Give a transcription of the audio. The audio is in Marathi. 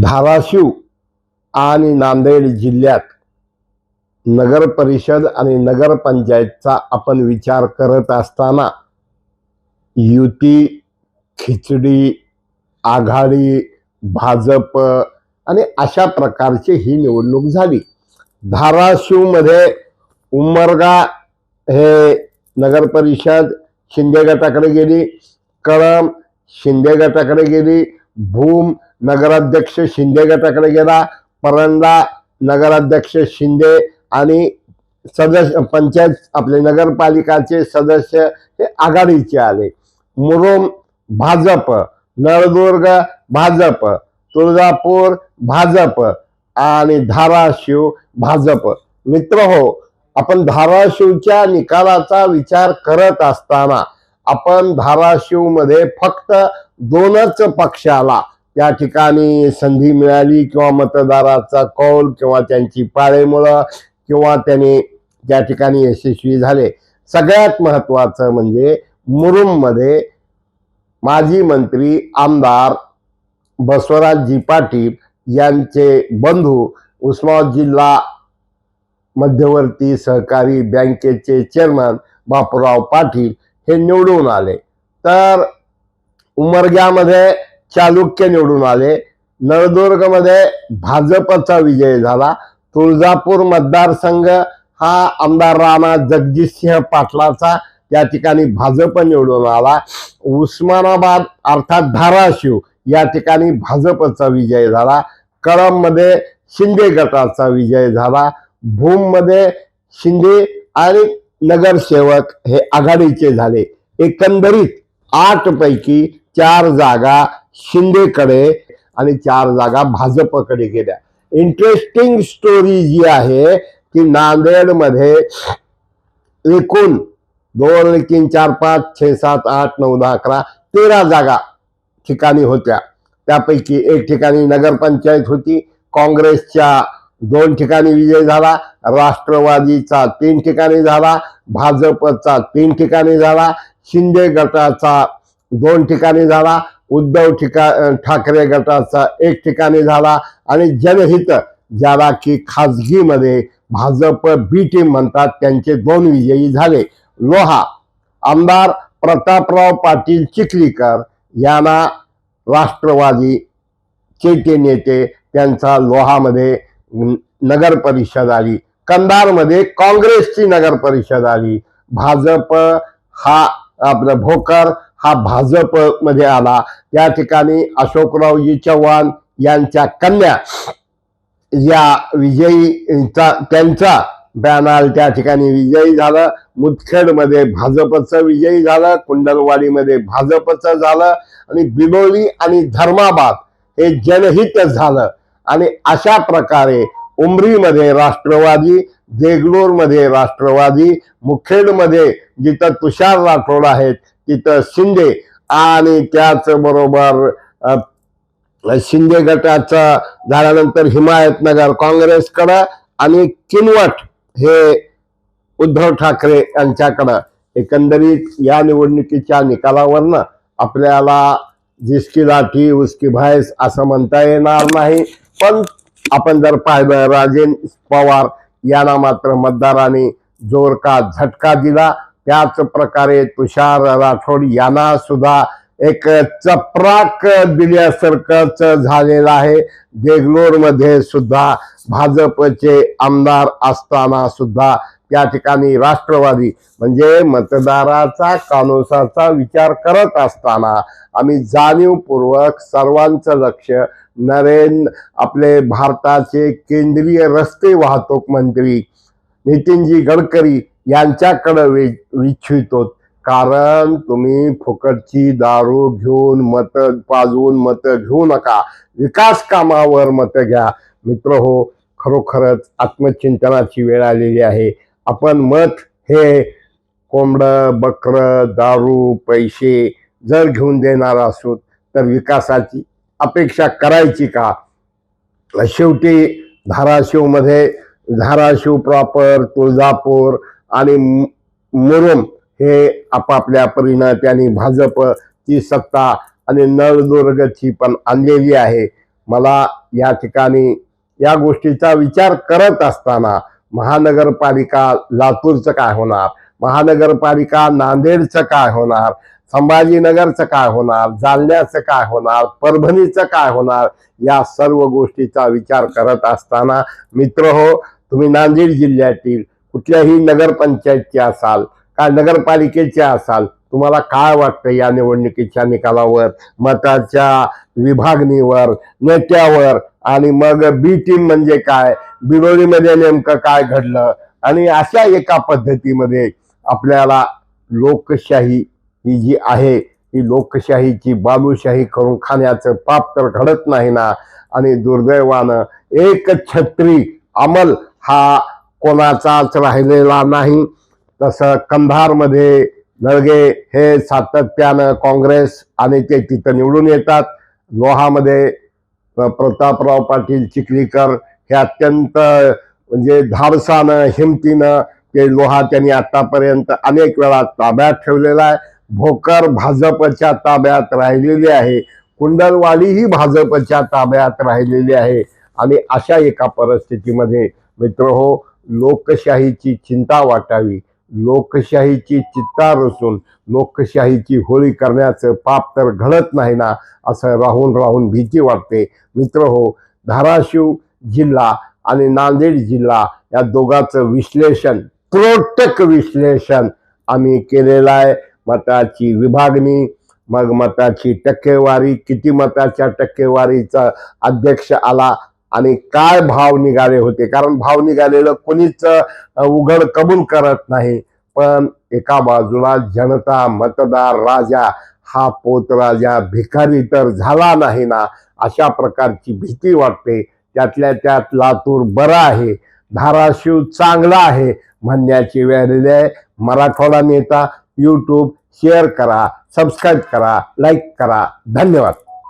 धाराशिव आणि नांदेड जिल्ह्यात नगर परिषद आणि नगरपंचायतचा आपण विचार करत असताना युती खिचडी आघाडी भाजप आणि अशा प्रकारची ही निवडणूक झाली. धाराशिवमध्ये उमरगा हे नगर परिषद शिंदे गटाकडे गेली कळम शिंदे गटाकडे गेली भूम नगराध्यक्ष शिंदे गटाकडे गेला परंडा नगराध्यक्ष शिंदे आणि सदस्य पंचायत आपले नगरपालिकाचे सदस्य हे आघाडीचे आले. मुरुम भाजप नळदुर्ग भाजप तुळजापूर भाजप आणि धाराशिव भाजप. मित्र हो आपण धाराशिवच्या निकालाचा विचार करत असताना आपण धाराशिवमध्ये फक्त दोनच पक्षाला त्या ठिकाणी संधी मिळाली किंवा मतदाराचा कौल किंवा त्यांची पाळेमुळं किंवा त्याने त्या ठिकाणी यशस्वी झाले. सगळ्यात महत्वाचं म्हणजे मुरुममध्ये माजी मंत्री आमदार बसवराजजी पाटील यांचे बंधू उस्मानाबाद जिल्हा मध्यवर्ती सहकारी बँकेचे चेअरमन बापूराव पाटील हे निवडून आले. तर उमरग्यामध्ये चालुक्य निवडून आले. नळदुर्गमध्ये भाजपचा विजय झाला. तुळजापूर मतदारसंघ हा आमदार राणा जगजितसिंह पाटलाचा त्या ठिकाणी भाजप निवडून आला. उस्मानाबाद अर्थात धाराशिव या ठिकाणी भाजपचा विजय झाला. कळममध्ये शिंदे गटाचा विजय झाला. भूममध्ये शिंदे आणि नगरसेवक हे आघाडीचे झाले. एकंदरीत आठ पैकी चार जागा शिंदेकडे आणि चार जागा भाजपकडे गेल्या. इंटरेस्टिंग स्टोरी जी आहे की नांदेडमध्ये एकूण दोन तीन चार पाच छे सात आठ नऊ दहा अकरा तेरा जागा ठिकाणी होत्या. त्यापैकी एक ठिकाणी नगरपंचायत होती. काँग्रेसच्या दोन ठिकाणी विजय झाला राष्ट्रवादीचा तीन ठिकाणी झाला भाजपचा तीन ठिकाणी झाला शिंदे गटाचा दोन ठिकाणी झाला उद्धव ठिका ठाकरे गटाचा एक ठिकाणी झाला आणि जनहित ज्याला की खाजगीमध्ये भाजप बी टीम म्हणतात त्यांचे दोन विजयी झाले. लोहा आमदार प्रतापराव पाटील चिखलीकर यांना राष्ट्रवादी चेते नेते त्यांचा लोहामध्ये नगर परिषद आली. कंधारमध्ये काँग्रेसची नगर परिषद आली. भाजप हा आपलं भोकर हा भाजपमध्ये आला. त्या ठिकाणी अशोकरावजी चव्हाण यांच्या कन्या या विजयीचा त्यांचा बॅनर त्या ठिकाणी विजयी झालं. मुदखेडमध्ये भाजपचं विजयी झालं. कुंडलवाडीमध्ये भाजपचं झालं. आणि बिलोली आणि धर्माबाद हे जनहित झालं. आणि अशा प्रकारे उमरीमध्ये राष्ट्रवादी देगलूरमध्ये राष्ट्रवादी मुखेडमध्ये जिथं तुषार राठोड आहेत तिथं शिंदे आणि त्याचबरोबर शिंदे गटाचा झाल्यानंतर हिमायतनगर काँग्रेसकडं आणि किनवट हे उद्धव ठाकरे यांच्याकडं. एकंदरीत या निवडणुकीच्या निकालावरनं आपल्याला जिसकी लाठी उसकी भैस असं म्हणता येणार नाही. पण आपण जर पाहिलं राजेन पवार यांना मात्र मतदारांनी जोर का झटका दिला. त्याच प्रकारे तुषार राठोड यांना सुद्धा एक चपराक दिल्यासारखंच झालेलं आहे. देगलोरमध्ये सुद्धा भाजपचे आमदार असताना सुद्धा त्या ठिकाणी राष्ट्रवादी म्हणजे मतदाराचा कानोसाचा विचार करत असताना आम्ही जाणीवपूर्वक सर्वांचं लक्ष नरेंद्र आपले भारताचे केंद्रीय रस्ते वाहतूक मंत्री नितीनजी गडकरी यांच्याकडे वे इच्छितो कारण तुम्ही फुकटची दारू घेऊन मत पाजवून मत घेऊ नका. विकास कामावर मत घ्या. मित्र हो खरोखरच आत्मचिंतनाची वेळ आलेली आहे. आपण मत हे कोंबडं बकरं दारू पैसे जर घेऊन देणार असू तर विकासाची अपेक्षा करायची का? शेवटी धाराशिवमध्ये धाराशिव प्रॉपर तुळजापूर आणि मु- मुरुम हे आपापल्या परीनं त्यांनी भाजपची सत्ता आणि नळदुर्गची पण आणलेली आहे. मला या ठिकाणी या गोष्टीचा विचार करत असताना महानगरपालिका लातूरचं काय होणार? महानगरपालिका नांदेडचं काय होणार? संभाजीनगरचं काय होणार? जालन्याचं काय होणार? परभणीचं काय होणार? या सर्व गोष्टीचा विचार करत असताना मित्र हो तुम्ही नांदेड जिल्ह्यातील कुठल्याही नगरपंचायतचे असाल काय नगरपालिकेचे असाल तुम्हाला काय वाटतं या निवडणुकीच्या निकालावर? मताच्या विभागणीवर नेत्यावर आणि मग बी टीम म्हणजे काय? बिरोलीमध्ये नेमकं काय घडलं? आणि अशा एका पद्धतीमध्ये आपल्याला लोकशाही ही जी आहे ही लोकशाहीची बालूशाही करून खाण्याचं पाप तर घडत नाही ना? आणि दुर्दैवानं एक छत्री अमल हा कोणाचाच राहिलेला नाही. तसं कंधारमध्ये नळगे हे सातत्यानं काँग्रेस आणि ते तिथं निवडून येतात. लोहामध्ये प्रतापराव पाटील चिखलीकर हे अत्यंत म्हणजे धाडसानं हिमतीनं ते लोहा त्यांनी आतापर्यंत अनेक वेळा ताब्यात ठेवलेला आहे. भोकर भाजपच्या ताब्यात राहिलेली आहे. कुंडलवाडी ही भाजपच्या ताब्यात राहिलेली आहे. आणि अशा एका परिस्थितीमध्ये मित्र हो लोकशाहीची चिंता वाटावी लोकशाहीची चित्ता रचून लोकशाहीची होळी करण्याचं पाप तर घडत नाही ना असं राहून राहून भीती वाटते. मित्र हो धाराशिव जिल्हा आणि नांदेड जिल्हा या दोघांचं विश्लेषण त्रोटक विश्लेषण आम्ही केलेलं आहे. मताची विभागणी मग मताची टक्केवारी किती मताच्या टक्केवारीचा अध्यक्ष आला आणि काय भाव निघाले होते? कारण भाव निघालेलं कोणीच उघड कबूल करत नाही. पण एका बाजूला जनता मतदार राजा हा पोत राजा भिकारी तर झाला नाही ना अशा प्रकारची भीती वाटते. त्यातल्या त्यात लातूर बरा आहे धाराशिव चांगला आहे म्हणण्याची वेळ आलेली आहे. मराठवाडा नेता यूट्यूब शेअर करा सबस्क्राईब करा लाईक करा. धन्यवाद.